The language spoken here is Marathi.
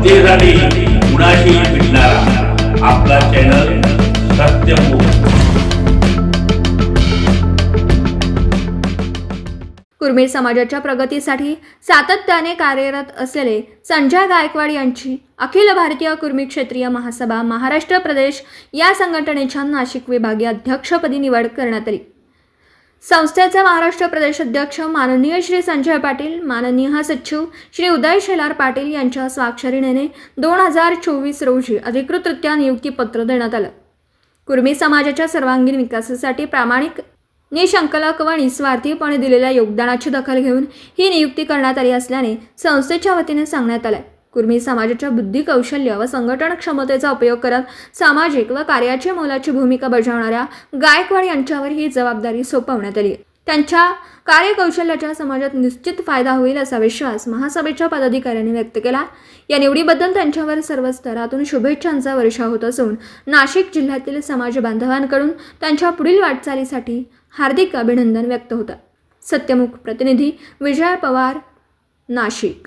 जनतेसाठी कुणाशी भेटणारा आपला चॅनल सत्यमुख कुर्मी समाजाच्या प्रगतीसाठी सातत्याने कार्यरत असलेले संजय गायकवाड यांची अखिल भारतीय कुर्मी क्षेत्रीय महासभा महाराष्ट्र प्रदेश या संघटनेच्या नाशिक विभागीय अध्यक्षपदी निवड करण्यात आली. संस्थेचे महाराष्ट्र प्रदेश अध्यक्ष माननीय श्री संजय पाटील माननीय सचिव श्री उदय शेलार पाटील यांच्या स्वाक्षरीने दोन हजार चोवीस रोजी अधिकृतरित्या नियुक्तीपत्र देण्यात आलं. कुर्मी समाजाच्या सर्वांगीण विकासासाठी प्रामाणिक निशंकलक व निस्वार्थीपणे दिलेल्या योगदानाची दखल घेऊन ही नियुक्ती करण्यात आली असल्याने संस्थेच्या वतीने सांगण्यात आलं कुर्मी समाजाच्या बुद्धी कौशल्य व संघटन क्षमतेचा उपयोग करत सामाजिक व कार्याची मोलाची भूमिका बजावणाऱ्या गायकवाड यांच्यावर ही जबाबदारी सोपवण्यात आली. त्यांच्या कार्यकौशल्याचा समाजात निश्चित फायदा होईल असा विश्वास महासभेच्या पदाधिकाऱ्यांनी व्यक्त केला. या निवडीबद्दल त्यांच्यावर सर्व स्तरातून शुभेच्छांचा वर्षा होत असून नाशिक जिल्ह्यातील समाज बांधवांकडून त्यांच्या पुढील वाटचालीसाठी हार्दिक अभिनंदन व्यक्त होतात सत्यमुख प्रतिनिधी विजय पवार नाशिक.